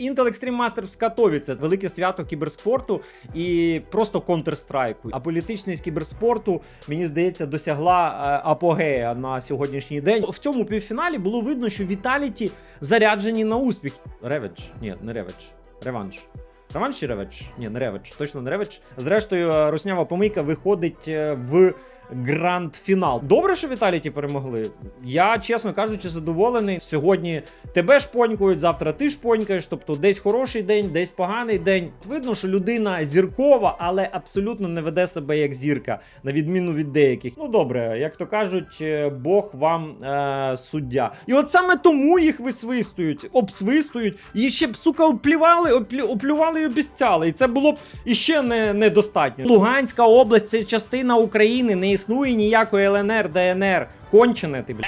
Intel Extreme Masters з Катовіце велике свято кіберспорту і просто Counter-Strike. А політичність кіберспорту, мені здається, досягла е, апогея на сьогоднішній день. В цьому півфіналі було видно, що Віталіті заряджені на успіх. Реведж? Ні, не реведж. Реванш. Реванш чи реведж? Ні, не реведж, точно не реведж. Зрештою, е, руснява помийка виходить е, в гранд-фінал. Добре, що Віталіті перемогли. Я, чесно кажучи, задоволений. Сьогодні тебе шпонькують, завтра ти шпонькаєш. Тобто десь хороший день, десь поганий день. Видно, що людина зіркова, але абсолютно не веде себе як зірка, на відміну від деяких. Ну добре, як то кажуть, е, Бог вам е, суддя. І от саме тому їх висвистують, обсвистують, і ще б, сука, оплювали, оплю, оплювали і обіцяли. І це було б іще не, недостатньо. Луганська область це частина України, не існує ніякої ЛНР, ДНР. Кончене ти, блядь.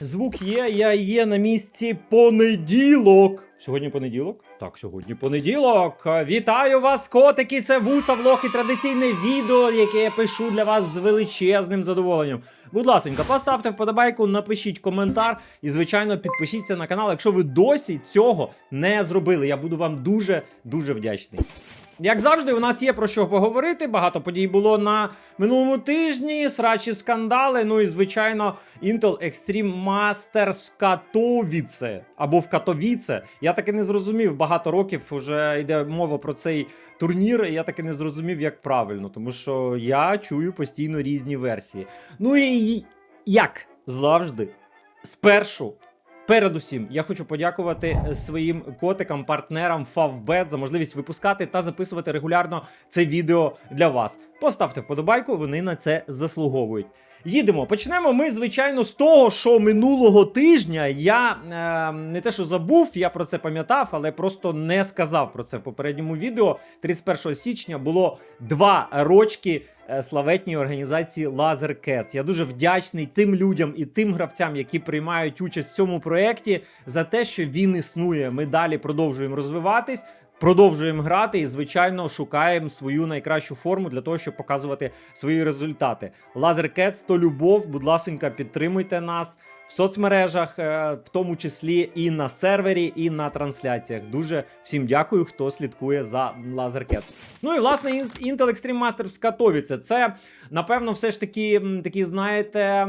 Звук є, я є на місці понеділок. Сьогодні понеділок? Так, сьогодні понеділок. Вітаю вас, котики! Це вуса влог і традиційне відео, яке я пишу для вас з величезним задоволенням. Будь ласка, поставте вподобайку, напишіть коментар і, звичайно, підпишіться на канал, якщо ви досі цього не зробили. Я буду вам дуже дуже вдячний. Як завжди, у нас є про що поговорити. Багато подій було на минулому тижні, срачі скандали. Ну і звичайно, Intel Extreme Masters в Катовіце або в Катовіце. Я таки не зрозумів. Багато років вже йде мова про цей турнір. і Я таки не зрозумів, як правильно, тому що я чую постійно різні версії. Ну і як завжди, спершу Передусім, я хочу подякувати е, своїм котикам, партнерам Favbet за можливість випускати та записувати регулярно це відео для вас. Поставте вподобайку, вони на це заслуговують. Їдемо. Почнемо ми, звичайно, з того, що минулого тижня я е, не те, що забув, я про це пам'ятав, але просто не сказав про це в попередньому відео. 31 січня було два рочки е, славетній організації Laser Cats. Я дуже вдячний тим людям і тим гравцям, які приймають участь в цьому проєкті, за те, що він існує. Ми далі продовжуємо розвиватись. Продовжуємо грати і, звичайно, шукаємо свою найкращу форму для того, щоб показувати свої результати. Лазер Кетс, то любов, будь ласка, підтримуйте нас в соцмережах, е, в тому числі і на сервері, і на трансляціях. Дуже всім дякую, хто слідкує за Лазеркетс. Ну і власне Intel Extreme Masters Катовіце. Це, напевно, все ж таки, такий, знаєте,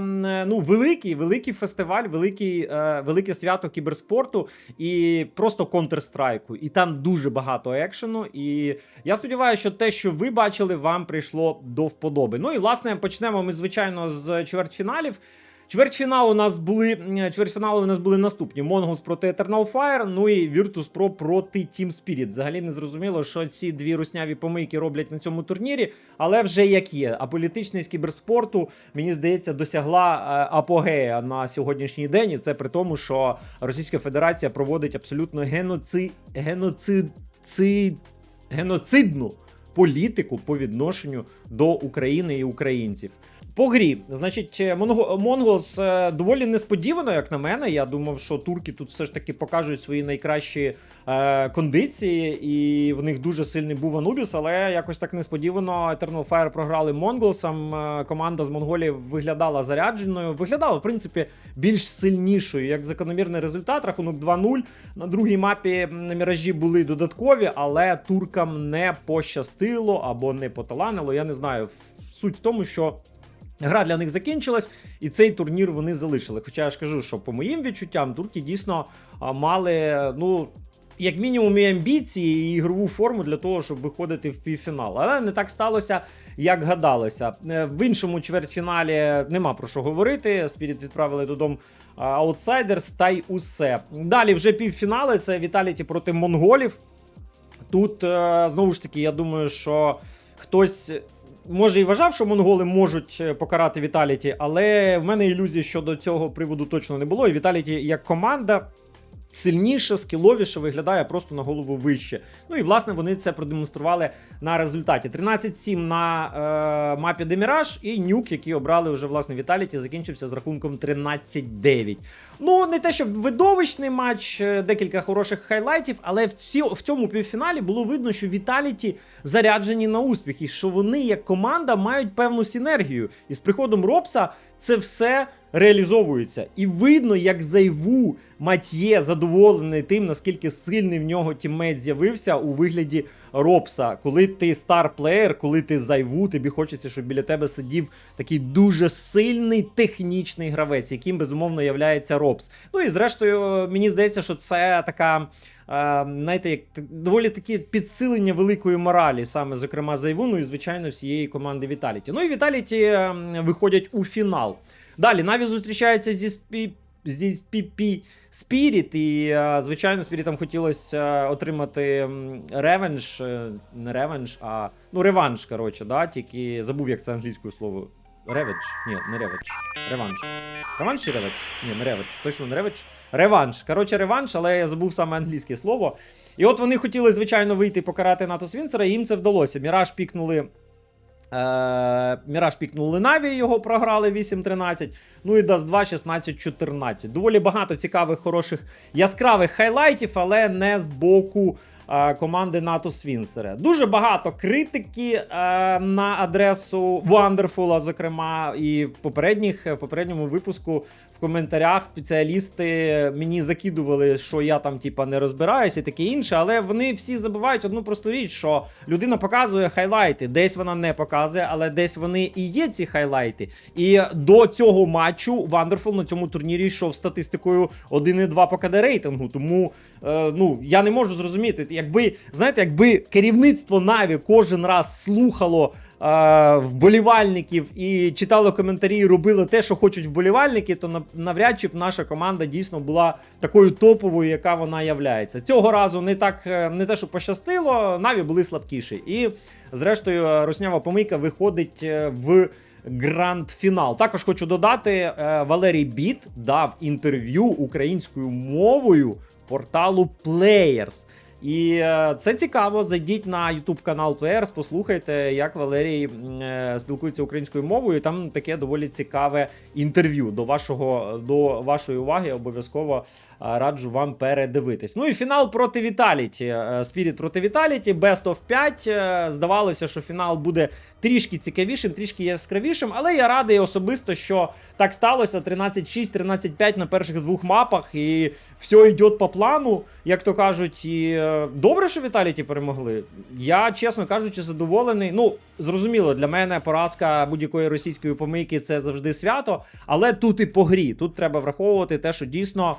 ну, великий, великий фестиваль, великий, е, велике свято кіберспорту і просто Counter-Strike. І там дуже багато екшену. І я сподіваюся, що те, що ви бачили, вам прийшло до вподоби. Ну і власне почнемо ми, звичайно, з чвертьфіналів. Чвертьфінал у нас були чвертьфінали у нас були наступні: Mongols проти Eternal Fire, ну і Virtus Pro проти Team Spirit. Взагалі не зрозуміло, що ці дві русняві помийки роблять на цьому турнірі, але вже як є. А політичність кіберспорту, мені здається, досягла е, апогея на сьогоднішній день. І це при тому, що Російська Федерація проводить абсолютно геноцид, геноцид, ци- геноцидну політику по відношенню до України і українців. По грі, значить, Монголс е, доволі несподівано, як на мене. Я думав, що турки тут все ж таки покажуть свої найкращі е, кондиції, і в них дуже сильний був Анубіс, але якось так несподівано Eternal Fire програли Монголсам. Е, команда з Монголії виглядала зарядженою, виглядала, в принципі, більш сильнішою. Як закономірний результат, рахунок 2-0. На другій мапі міражі були додаткові, але туркам не пощастило або не поталанило. Я не знаю. Суть в тому, що. Гра для них закінчилась, і цей турнір вони залишили. Хоча я ж кажу, що по моїм відчуттям турки дійсно мали, ну, як мінімум, і амбіції, і ігрову форму для того, щоб виходити в півфінал. Але не так сталося, як гадалося. Е, В іншому чвертьфіналі нема про що говорити. Спіріт відправили додому аутсайдерс та й усе. Далі вже півфінали. Це Віталіті проти монголів. Тут е, знову ж таки, я думаю, що хтось. Може і вважав, що монголи можуть е, покарати Віталіті, але в мене ілюзій щодо цього приводу точно не було. І Віталіті як команда сильніше, скіловіше, виглядає просто на голову вище. Ну і власне вони це продемонстрували на результаті. 13-7 на е, мапі Деміраж і нюк, який обрали вже власне Віталіті, закінчився з рахунком 13-9. Ну, не те, щоб видовищний матч, е, декілька хороших хайлайтів, але в, ці, в цьому півфіналі було видно, що Віталіті заряджені на успіх, і що вони як команда мають певну синергію. І з приходом Робса це все реалізовується. І видно, як зайву Матьє задоволений тим, наскільки сильний в нього тіммейт з'явився у вигляді Робса. Коли ти стар-плеєр, коли ти зайву, тобі хочеться, щоб біля тебе сидів такий дуже сильний технічний гравець, яким безумовно являється Робс. Ну і зрештою, мені здається, що це така. Е, Знаєте, як доволі такі підсилення великої моралі, саме зокрема Зайву, ну і звичайно всієї команди Віталіті. Ну і Віталіті е, виходять у фінал. Далі Наві зустрічається зі спі... зі спі... Спіріт, і, е, звичайно, Спірітам хотілося е, отримати м, ревенж, е, не ревенж, а ну реванш, коротше, да, тільки забув, як це англійською слово. Реведж? Ні, не реведж. Реванш. Реванш чи реведж? Ні, не реведж. Точно не реведж. Реванш. Коротше, реванш, але я забув саме англійське слово. І от вони хотіли, звичайно, вийти покарати НАТО Свінцера, і їм це вдалося. Міраж пікнули. Е, Міраж пікнули Наві, його програли 8-13. Ну і Даст 2 16-14. Доволі багато цікавих, хороших, яскравих хайлайтів, але не з боку команди НАТО Свінсера. Дуже багато критики е, на адресу Вандерфула, зокрема, і в попередніх, в попередньому випуску в коментарях спеціалісти мені закидували, що я там типа не розбираюся і таке інше, але вони всі забувають одну просту річ, що людина показує хайлайти, десь вона не показує, але десь вони і є ці хайлайти. І до цього матчу Вандерфул на цьому турнірі йшов статистикою 1,2 по КД рейтингу. Тому е, ну я не можу зрозуміти, якби знаєте, якби керівництво Наві кожен раз слухало. е, Вболівальників і читало коментарі, і робило те, що хочуть вболівальники, то нав- навряд чи б наша команда дійсно була такою топовою, яка вона являється. Цього разу не так е, не те, що пощастило, наві були слабкіші. І зрештою, е, Руснява помийка виходить е, в гранд-фінал. Також хочу додати, е, Валерій Біт дав інтерв'ю українською мовою порталу Players. І е, це цікаво. Зайдіть на YouTube канал Players, послухайте, як Валерій е, спілкується українською мовою. Там таке доволі цікаве інтерв'ю. До вашого до вашої уваги обов'язково раджу вам передивитись. Ну і фінал проти Віталіті. Е, Спіріт проти Віталіті, Best of 5. Е, Здавалося, що фінал буде трішки цікавішим, трішки яскравішим, але я радий особисто, що так сталося. 13-6, 13-5 на перших двох мапах, і все йде по плану, як то кажуть. І е, добре, що Віталіті перемогли. Я, чесно кажучи, задоволений. Ну, зрозуміло, для мене поразка будь-якої російської помийки це завжди свято. Але тут і по грі. Тут треба враховувати те, що дійсно.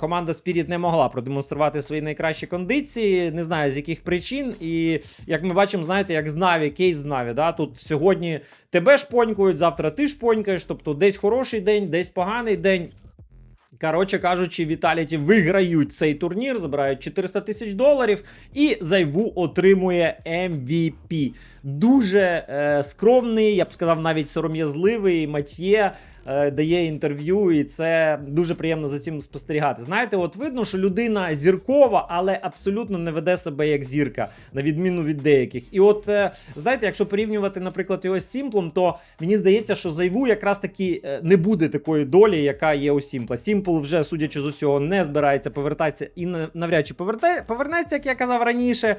Команда Spirit не могла продемонструвати свої найкращі кондиції, не знаю з яких причин. І як ми бачимо, знаєте, як з Наві, кейс з Наві. Да? Тут сьогодні тебе шпонькують, завтра ти шпонькаєш. Тобто десь хороший день, десь поганий день. Коротше кажучи, Віталіті виграють цей турнір, забирають 400 тисяч доларів, і Зайву отримує MVP. Дуже е, скромний, я б сказав, навіть сором'язливий Матьє. Е, Дає інтерв'ю, і це дуже приємно за цим спостерігати. Знаєте, от видно, що людина зіркова, але абсолютно не веде себе як зірка, на відміну від деяких. І от е, знаєте, якщо порівнювати, наприклад, його з Сімплом, то мені здається, що Зайву якраз таки е, не буде такої долі, яка є у Сімпла. Сімпл вже, судячи з усього, не збирається повертатися і на- навряд чи поверте, повернеться, як я казав раніше.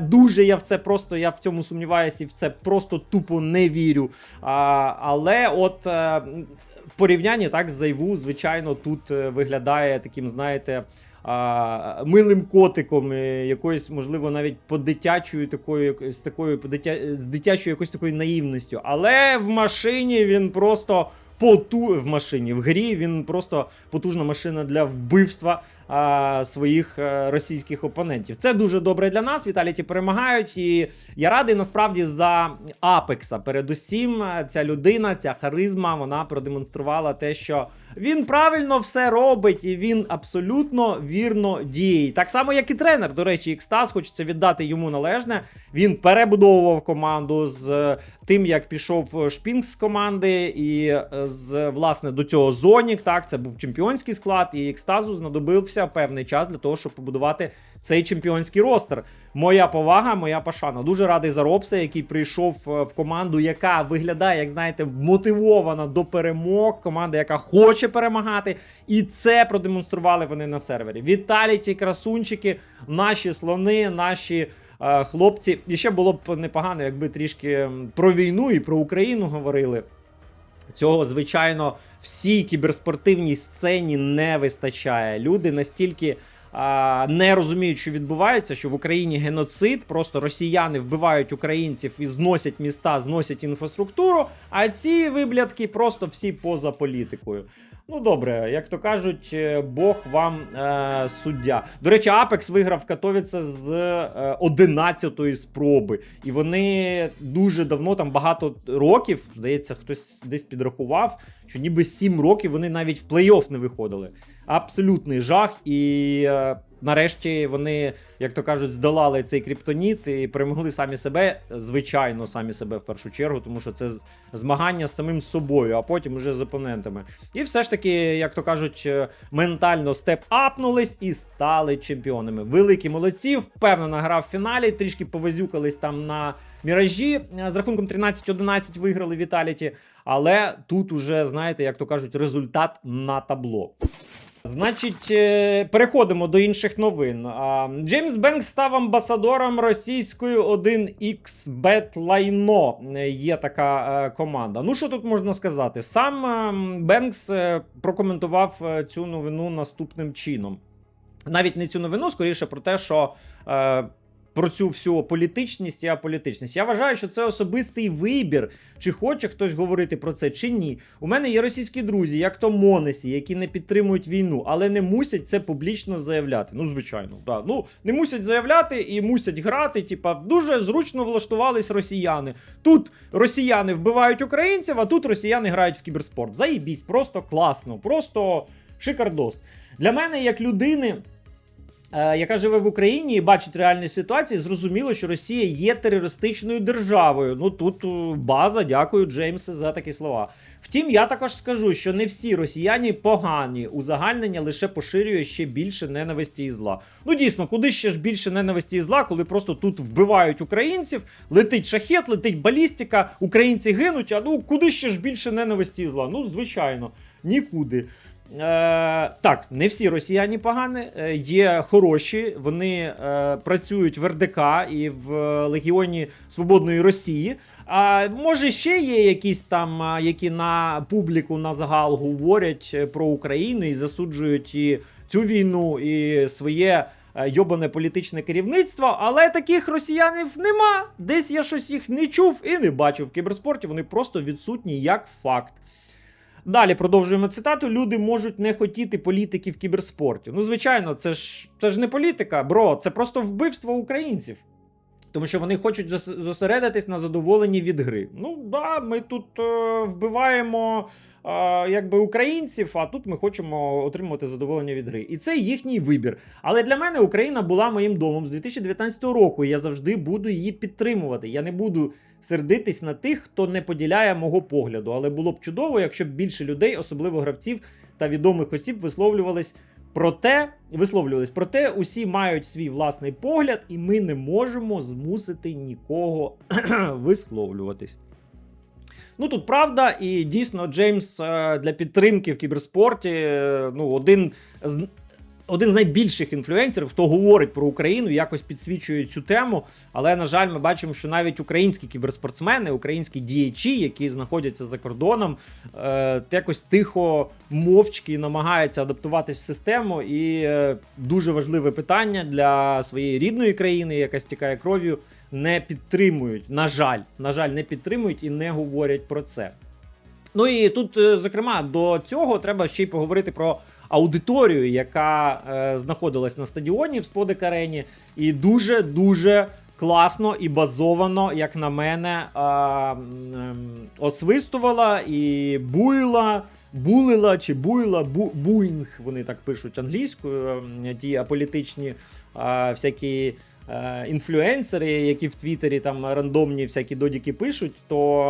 Дуже я в це просто я в цьому сумніваюся і в це просто тупо не вірю. А, але от. Порівнянні так з Зайву, звичайно, тут е, виглядає таким, знаєте. А, милим котиком, е, якоюсь, можливо, навіть по-дитячою такою, з такою по-дитя- з дитячою якоюсь такою наївністю. Але в машині він просто поту в машині, в грі він просто потужна машина для вбивства своїх е, російських опонентів. Це дуже добре для нас. Віталіті перемагають. І я радий насправді за Апекса. Передусім, е, ця людина, ця харизма, вона продемонструвала те, що він правильно все робить, і він абсолютно вірно діє. Так само, як і тренер. До речі, Ікстас, хочеться віддати йому належне. Він перебудовував команду з е, тим, як пішов Шпінг з команди, і з власне до цього Зонік. Так, це був чемпіонський склад, і Ікстазу знадобився знадобився певний час для того, щоб побудувати цей чемпіонський ростер. Моя повага, моя пашана. Дуже радий за Робса, який прийшов е, в команду, яка виглядає, як знаєте, мотивована до перемог. Команда, яка хоче перемагати. І це продемонстрували вони на сервері. Віталіті, красунчики, наші слони, наші. е, Хлопці, і ще було б непогано, якби трішки про війну і про Україну говорили. Цього, звичайно, всій кіберспортивній сцені не вистачає. Люди настільки не розуміють, що відбувається, що в Україні геноцид, просто росіяни вбивають українців і зносять міста, зносять інфраструктуру, а ці виблядки просто всі поза політикою. Ну добре, як то кажуть, е, Бог вам е, суддя. До речі, Apex виграв Катовіце з е, 11-ї спроби. І вони дуже давно, там багато років, здається, хтось десь підрахував, що ніби 7 років вони навіть в плей-офф не виходили. Абсолютний жах. І е, нарешті вони, як то кажуть, здолали цей криптоніт і перемогли самі себе, звичайно, самі себе в першу чергу, тому що це змагання з самим собою, а потім вже з опонентами. І все ж таки, як то кажуть, е, ментально степ-апнулись і стали чемпіонами. Великі молодці, впевнено грав в фіналі, трішки повезюкались там на міражі. Е, З рахунком 13-11 виграли Віталіті. Але тут уже, знаєте, як то кажуть, результат на табло. Значить, е, переходимо до інших новин. Джеймс Бенкс став амбасадором російської 1xBet Лайно. Е, Є така е, команда. Ну, що тут можна сказати? Сам Бенкс прокоментував цю новину наступним чином. Навіть не цю новину, скоріше про те, що. Про цю всю політичність і аполітичність. Я вважаю, що це особистий вибір, чи хоче хтось говорити про це, чи ні. У мене є російські друзі, як то Монесі, які не підтримують війну, але не мусять це публічно заявляти. Ну, звичайно, да. Ну не мусять заявляти і мусять грати. Типа, дуже зручно влаштувались росіяни. Тут росіяни вбивають українців, а тут росіяни грають в кіберспорт. Заїбісь, просто класно, просто шикардос. Для мене, як людини. Е, Яка живе в Україні і бачить реальні ситуації, зрозуміло, що Росія є терористичною державою. Ну тут е, база, дякую, Джеймсе, за такі слова. Втім, я також скажу, що не всі росіяни погані. Узагальнення лише поширює ще більше ненависті і зла. Ну дійсно, куди ще ж більше ненависті і зла, коли просто тут вбивають українців, летить шахет, летить балістика, українці гинуть. А ну куди ще ж більше ненависті і зла? Ну, звичайно, нікуди. Е, так, не всі росіяни погані, е, є хороші, вони е, працюють в РДК і в Легіоні Свободної Росії. А може ще є якісь там, які на публіку на загал говорять про Україну і засуджують і цю війну, і своє йобане політичне керівництво, але таких росіянів нема. Десь я щось їх не чув і не бачив в кіберспорті. Вони просто відсутні як факт. Далі продовжуємо цитату. Люди можуть не хотіти політики в кіберспорті. Ну, звичайно, це ж це ж не політика, бро, це просто вбивство українців. Тому що вони хочуть зосередитись на задоволенні від гри. Ну да, ми тут е, вбиваємо е, якби українців, а тут ми хочемо отримувати задоволення від гри. І це їхній вибір. Але для мене Україна була моїм домом з 2019 року. І я завжди буду її підтримувати. Я не буду сердитись на тих, хто не поділяє мого погляду. Але було б чудово, якщо б більше людей, особливо гравців та відомих осіб, висловлювались Проте висловлювались, проте усі мають свій власний погляд, і ми не можемо змусити нікого висловлюватись. Ну тут правда, і дійсно Джеймс е, для підтримки в кіберспорті е, ну, один з. Один з найбільших інфлюенсерів, хто говорить про Україну, якось підсвічує цю тему. Але, на жаль, ми бачимо, що навіть українські кіберспортсмени, українські діячі, які знаходяться за кордоном, е, якось тихо, мовчки намагаються адаптуватись в систему. І е, дуже важливе питання для своєї рідної країни, яка стікає кров'ю, не підтримують. На жаль, на жаль, не підтримують і не говорять про це. Ну і тут, е, зокрема, до цього треба ще й поговорити про аудиторію, яка е, знаходилась на стадіоні в Сподик Арені, і дуже дуже класно і базовано, як на мене, е, м, освистувала і буйла. Булила чи буйла, бу, вони так пишуть англійською, ті аполітичні а, всякі е, інфлюенсери, які в Твіттері там рандомні всякі додіки пишуть, то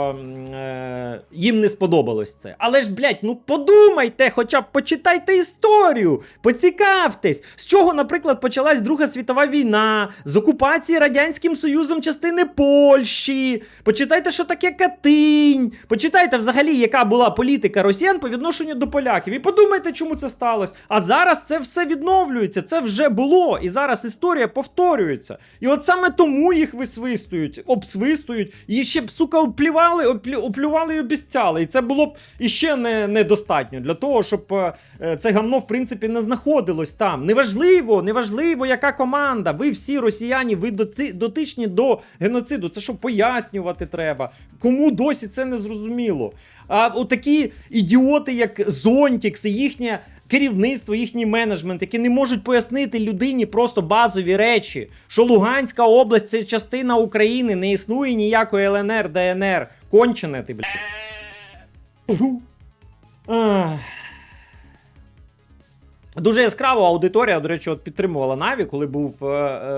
е, їм не сподобалось це. Але ж, блядь, ну подумайте, хоча б почитайте історію, поцікавтесь, з чого, наприклад, почалась Друга світова війна, з окупації Радянським Союзом частини Польщі. Почитайте, що таке Катинь. Почитайте взагалі, яка була політика росіян по відношенню до поляків. І подумайте, чому це сталося. А зараз це все відновлюється, це вже було. І зараз історія повторюється. І от саме тому їх висвистують, обсвистують, і ще б, сука, оплювали, оплю, оплювали і обіцяли. І це було б іще не, недостатньо для того, щоб е, е, це гамно, в принципі, не знаходилось там. Неважливо, неважливо, яка команда. Ви всі росіяни, ви доти- дотичні до геноциду. Це що пояснювати треба. Кому досі це не зрозуміло? А отакі ідіоти, як Зонтікс і їхнє керівництво, їхній менеджмент, які не можуть пояснити людині просто базові речі, що Луганська область це частина України, не існує ніякої ЛНР, ДНР. Кончене ти, блядь. Дуже яскрава аудиторія, до речі, от підтримувала Наві, коли був е,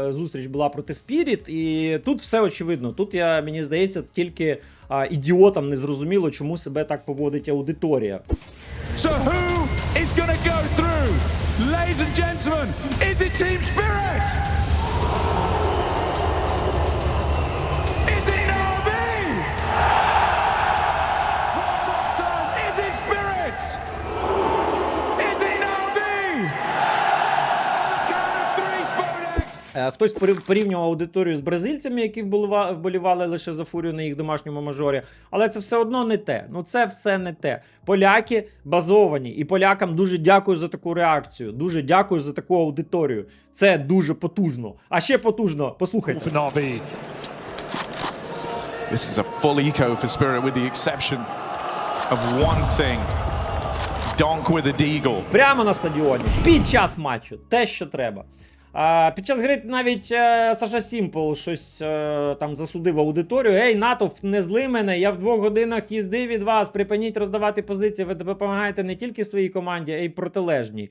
е, зустріч була проти Спіріт. І тут все очевидно. Тут я мені здається, тільки е, ідіотам не зрозуміло, чому себе так поводить аудиторія. So going to go through? Ladies and gentlemen, is it Team Spirit? Хтось порів- порівнював аудиторію з бразильцями, які вболівали лише за фурію на їх домашньому мажорі. Але це все одно не те. Ну це все не те. Поляки базовані, і полякам дуже дякую за таку реакцію. Дуже дякую за таку аудиторію. Це дуже потужно. А ще потужно, послухайте. This is a full eco for Spirit with the exception of one thing. Donk with a deagle. Прямо на стадіоні. Під час матчу. Те, що треба. А, під час гри навіть е, Саша Сімпл щось е, там засудив аудиторію. Ей, натовп, не зли мене, я в двох годинах їзди від вас. Припиніть роздавати позиції. Ви допомагаєте не тільки своїй команді, а й протилежній.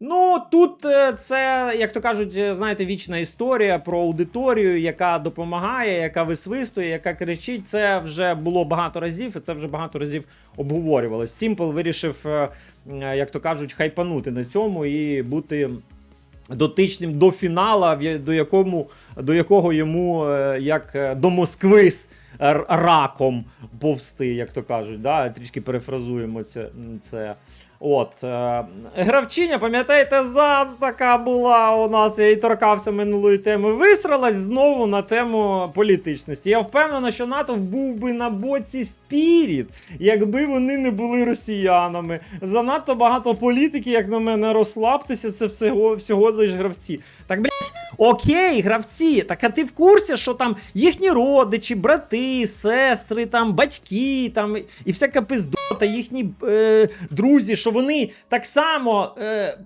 Ну, тут е, це, як то кажуть, знаєте, вічна історія про аудиторію, яка допомагає, яка висвистує, яка кричить. Це вже було багато разів, і це вже багато разів обговорювалось. Сімпл вирішив, як то кажуть, хайпанути на цьому і бути дотичним до фінала, до, якому, до якого йому е, як е, до Москви з раком повсти, як то кажуть. Да? Трішки перефразуємо це. це. От, е, гравчиня, пам'ятаєте, ЗАЗ така була у нас, я і торкався минулої теми. Висралась знову на тему політичності. Я впевнена, що НАТО був би на боці Спіріт, якби вони не були росіянами. Занадто багато політики, як на мене, розслабтеся, це всього, всього лиш гравці. Так, блядь, окей, гравці, так а ти в курсі, що там їхні родичі, брати, сестри, там, батьки, там, і всяка пиздота, їхні е, друзі, що вони так само. Е,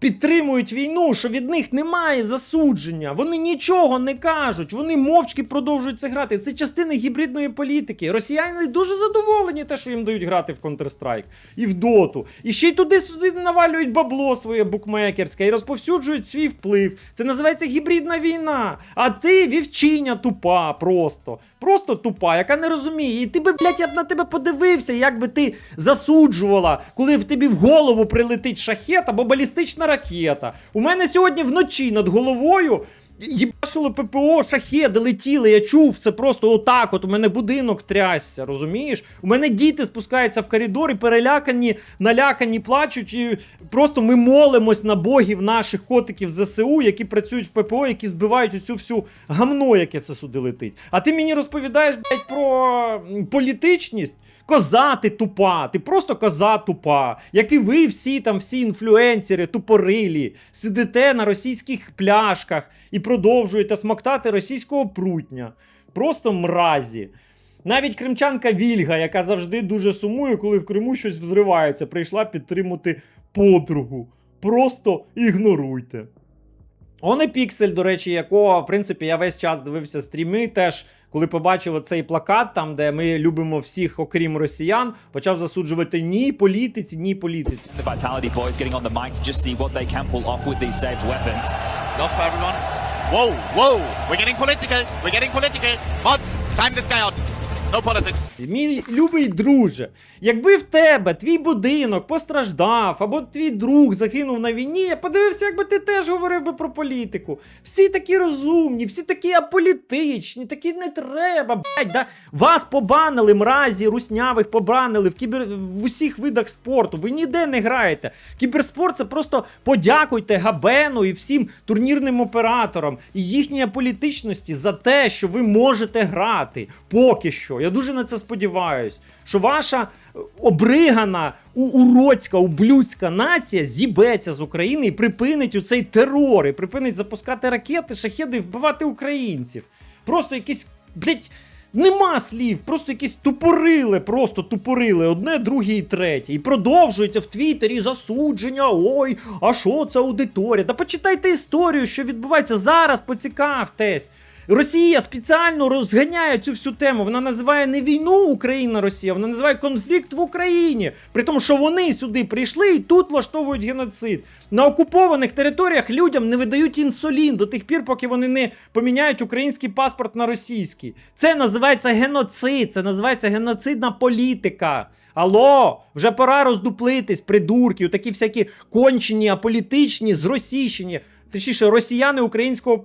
Підтримують війну, що від них немає засудження. Вони нічого не кажуть, вони мовчки продовжують це грати. Це частина гібридної політики. Росіяни дуже задоволені, те, що їм дають грати в Counter-Strike і в доту. І ще й туди-сюди навалюють бабло своє букмекерське і розповсюджують свій вплив. Це називається гібридна війна. А ти вівчиня тупа, просто. Просто тупа, яка не розуміє. І ти би, блядь, я б на тебе подивився, як би ти засуджувала, коли в тобі в голову прилетить шахет або балістична ракета. У мене сьогодні вночі над головою. Їбашило ППО, шахеди летіли, я чув це просто отак. От у мене будинок трясся, розумієш? У мене діти спускаються в коридор і перелякані, налякані, плачуть. І просто ми молимось на богів наших котиків ЗСУ, які працюють в ППО, які збивають оцю всю гамно, яке це сюди летить. А ти мені розповідаєш, блядь, про політичність. Коза ти тупа, ти просто коза тупа. Як і ви всі там, всі інфлюенсери, тупорилі, сидите на російських пляшках і продовжуєте смоктати російського прутня. Просто мразі. Навіть кримчанка Вільга, яка завжди дуже сумує, коли в Криму щось взривається, прийшла підтримати подругу. Просто ігноруйте. Он і Піксель, до речі, якого, в принципі, я весь час дивився стріми, теж коли побачив цей плакат, там, де ми любимо всіх, окрім росіян, почав засуджувати ні політиці, ні політиці. The Vitality boys getting on the mic to just see what they can pull off with these saved weapons. Off everyone. Whoa, whoa, we're getting political. We're getting political. Mods, time this guy out. No politics. Мій любий друже, якби в тебе твій будинок постраждав, або твій друг загинув на війні, я подивився, якби ти теж говорив би про політику. Всі такі розумні, всі такі аполітичні, такі не треба. Блять, да? Вас побанили, мразі, руснявих побанили в кібер в усіх видах спорту. Ви ніде не граєте. Кіберспорт це просто подякуйте Габену і всім турнірним операторам і їхній аполітичності за те, що ви можете грати. Поки що. Я дуже на це сподіваюсь. Що ваша е, обригана, уроцька, ублюдська нація зібеться з України і припинить у цей терор, і припинить запускати ракети, шахеди і вбивати українців. Просто якісь, блять. Нема слів, просто якісь тупорили, просто тупорили одне, друге і третє. І продовжується в Твіттері засудження. Ой, а що це аудиторія? Та почитайте історію, що відбувається зараз, поцікавтесь. Росія спеціально розганяє цю всю тему. Вона називає не війну Україна-Росія, вона називає конфлікт в Україні. При тому, що вони сюди прийшли і тут влаштовують геноцид. На окупованих територіях людям не видають інсулін до тих пір, поки вони не поміняють український паспорт на російський. Це називається геноцид, це називається геноцидна політика. Алло, вже пора роздуплитись, придурки, такі всякі кончені, аполітичні, зросійщені. Точніше, росіяни українського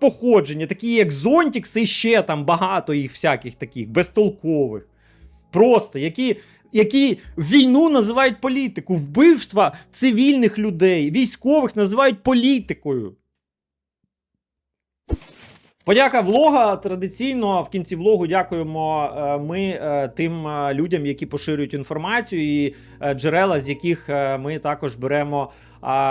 походження, такі як Зонтікс, і ще там багато їх всяких таких безтолкових. Просто які, які війну називають політику, вбивства цивільних людей, військових називають політикою. Подяка влога традиційно в кінці влогу дякуємо е, ми е, тим е, людям, які поширюють інформацію, і е, джерела, з яких е, ми також беремо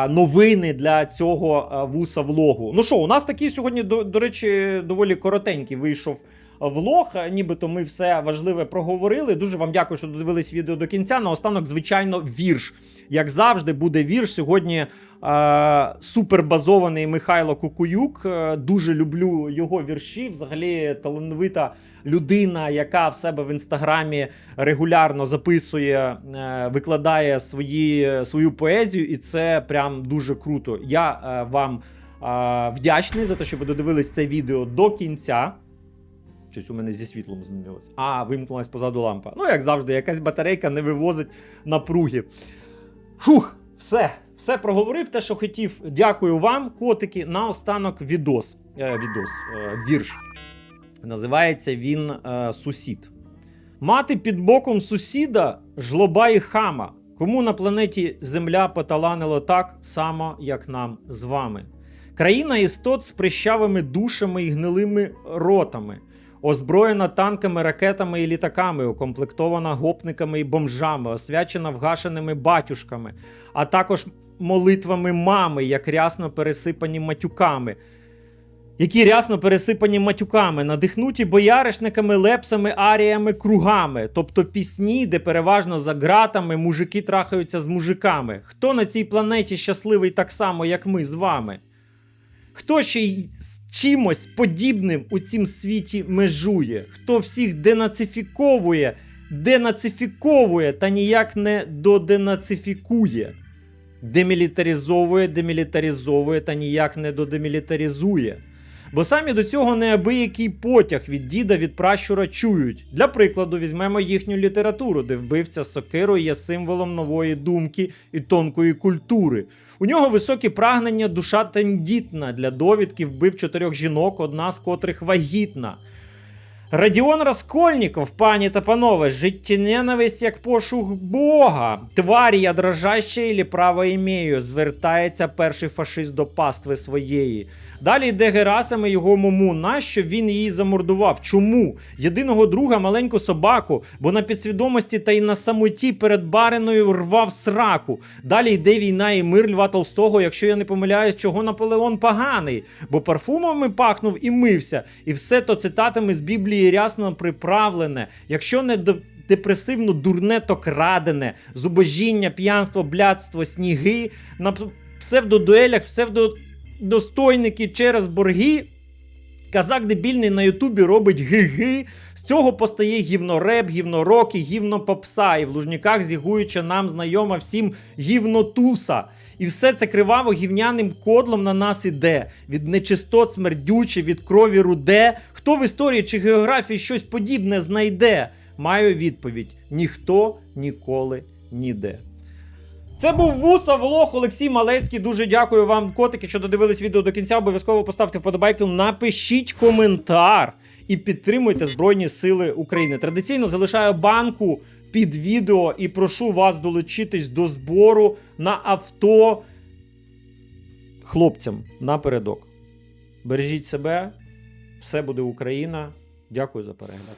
новини для цього вуса влогу. Ну що, у нас такий сьогодні, до, до речі, доволі коротенький вийшов влог. Нібито ми все важливе проговорили. Дуже вам дякую, що додивились відео до кінця. Наостанок, звичайно, вірш. Як завжди, буде вірш. Сьогодні е, супербазований Михайло Кукуюк. Е, дуже люблю його вірші. Взагалі талановита людина, яка в себе в інстаграмі регулярно записує, е, викладає свої, свою поезію, і це прям дуже круто. Я е, вам е, вдячний за те, що ви додивились це відео до кінця. Щось у мене зі світлом змінилось. А, вимкнулась позаду лампа. Ну, як завжди, якась батарейка не вивозить напруги. Фух, все, все проговорив, те, що хотів. Дякую вам, котики. Наостанок відос. Е, відос, е, вірш. Називається він е, Сусід. Мати під боком сусіда жлоба і хама. Кому на планеті Земля поталанило так само, як нам з вами. Країна істот з прищавими душами і гнилими ротами, озброєна танками, ракетами і літаками, укомплектована гопниками і бомжами, освячена вгашеними батюшками, а також молитвами мами, як рясно пересипані матюками, які рясно пересипані матюками, надихнуті бояришниками, лепсами, аріями, кругами, тобто пісні, де переважно за ґратами мужики трахаються з мужиками. Хто на цій планеті щасливий так само, як ми з вами? Хто ще й чимось подібним у цім світі межує? Хто всіх денацифіковує, денацифіковує та ніяк не доденацифікує? Демілітаризовує, демілітаризовує та ніяк не додемілітаризує. Бо самі до цього неабиякий потяг від діда від пращура чують. Для прикладу, візьмемо їхню літературу, де вбивця сокирою є символом нової думки і тонкої культури. У нього високі прагнення, душа тендітна. Для довідки вбив чотирьох жінок, одна з котрих вагітна. Радіон Раскольніков, пані та панове, життєненависть як пошук Бога. Тварь я дрожаща ілі право імею, звертається перший фашист до пастви своєї. Далі йде Герасим і його муму. Нащо він її замордував? Чому? Єдиного друга маленьку собаку, бо на підсвідомості та й на самоті перед бариною рвав сраку. Далі йде війна і мир Льва Толстого, якщо я не помиляюсь, чого Наполеон поганий, бо парфумами пахнув і мився, і все то цитатами з Біблії рясно приправлене. Якщо не до депресивно дурне, то крадене, зубожіння, п'янство, блядство, сніги, на псевдодуелях, псевдодостойники через борги. Казак дебільний на Ютубі робить ги-ги. З цього постає гівнореп, гівнорок і гівнопопса. І в лужніках зігуюча нам знайома всім гівнотуса. І все це криваво гівняним кодлом на нас іде. Від нечистот смердюче, від крові руде. Хто в історії чи географії щось подібне знайде? Маю відповідь: ніхто ніколи ніде. Це був вуса Влог Олексій Малецький. Дуже дякую вам, котики, що додивились відео до кінця. Обов'язково поставте вподобайку. Напишіть коментар і підтримуйте Збройні Сили України. Традиційно залишаю банку під відео і прошу вас долучитись до збору на авто хлопцям напередок. Бережіть себе, все буде Україна. Дякую за перегляд.